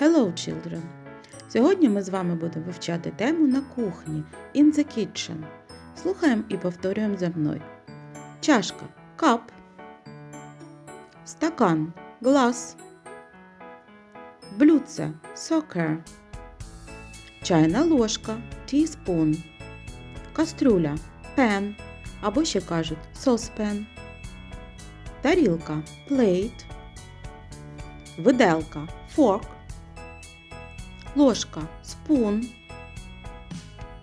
Hello, children! Сьогодні ми з вами будемо вивчати тему на кухні In the kitchen. Слухаємо і повторюємо за мною. Чашка cup. Стакан glass. Блюдце soccer. Чайна ложка teaspoon. Кастрюля pan або ще кажуть saucepan. Тарілка plate. Виделка fork, ложка spoon,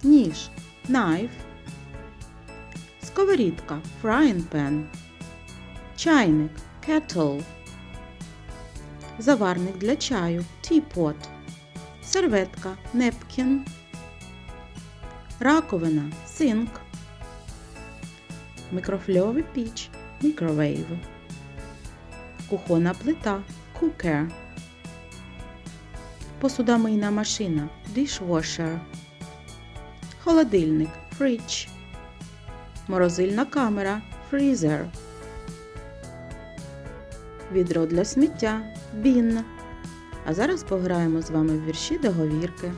ніж knife, сковорідка frying pan, чайник kettle, заварник для чаю teapot, серветка napkin, раковина sink, мікрофльовий піч microwave, кухонна плита cooker, посудомийна машина. Dishwasher, холодильник. Fridge, морозильна камера. Freezer, відро для сміття. Bin. А зараз пограємо з вами в вірші договірки.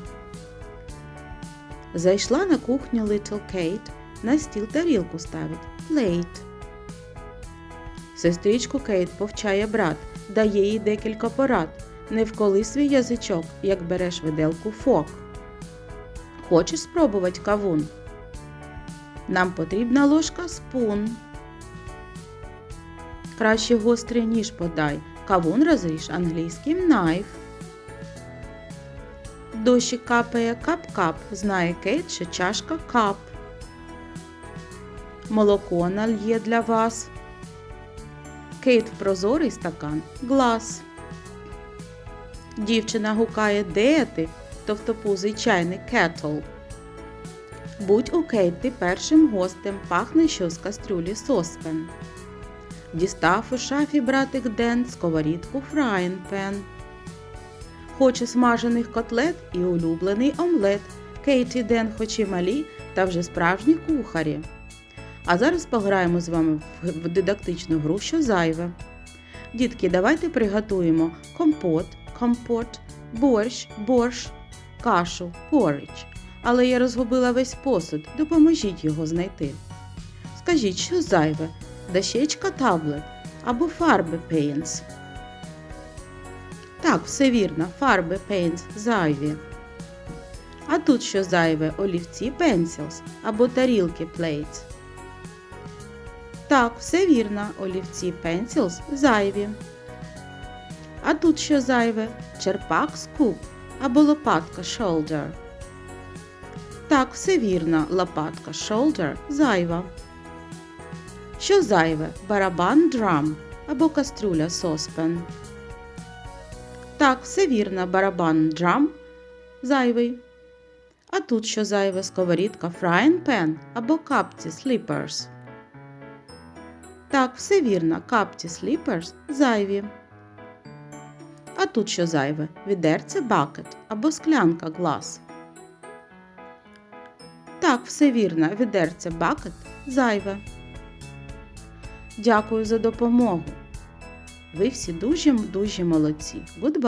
Зайшла на кухню Little Kate, на стіл тарілку ставить. Plate. Сестричку Кейт повчає брат, дає їй декілька порад. Не вколи свій язичок, як береш виделку фок. Хочеш спробувати кавун? Нам потрібна ложка спун. Краще гострий ніж подай. Кавун розріж англійським найф. Дощик капає кап-кап, знає Кейт, що чашка кап. Молоко нальє для вас. Кейт в прозорий стакан глас. Дівчина гукає де ти, товстопузий чайник кетл. Будь у Кейт ти першим гостем, пахне що з кастрюлі соспен. Дістав у шафі братик Ден сковорідку фраєн пен. Хоче смажених котлет і улюблений омлет. Кейт і Ден хоч і малі, та вже справжні кухарі. А зараз пограємо з вами в дидактичну гру, що зайве. Дітки, давайте приготуємо компот, компот, борщ, борщ, кашу, порич. Але я розгубила весь посуд, допоможіть його знайти. Скажіть, що зайве? Дощечка таблет або фарби пейнс. Так, все вірно, фарби пейнс зайві. А тут що зайве? Олівці pencils або тарілки plates. Так, все вірно, олівці pencils зайві. А тут що зайве? Черпак скуп або лопатка shoulder. Так, все вірно, лопатка shoulder зайва. Що зайве? Барабан drum або каструля saucepan. Так, все вірно, барабан drum зайвий. А тут що зайве сковорідка frying pan або капці slippers. Так, все вірно, капці slippers зайві. Тут що зайве? Відерце бакет або склянка глас. Так, все вірно, відерце бакет зайве. Дякую за допомогу. Ви всі дуже дуже молодці. Goodbye!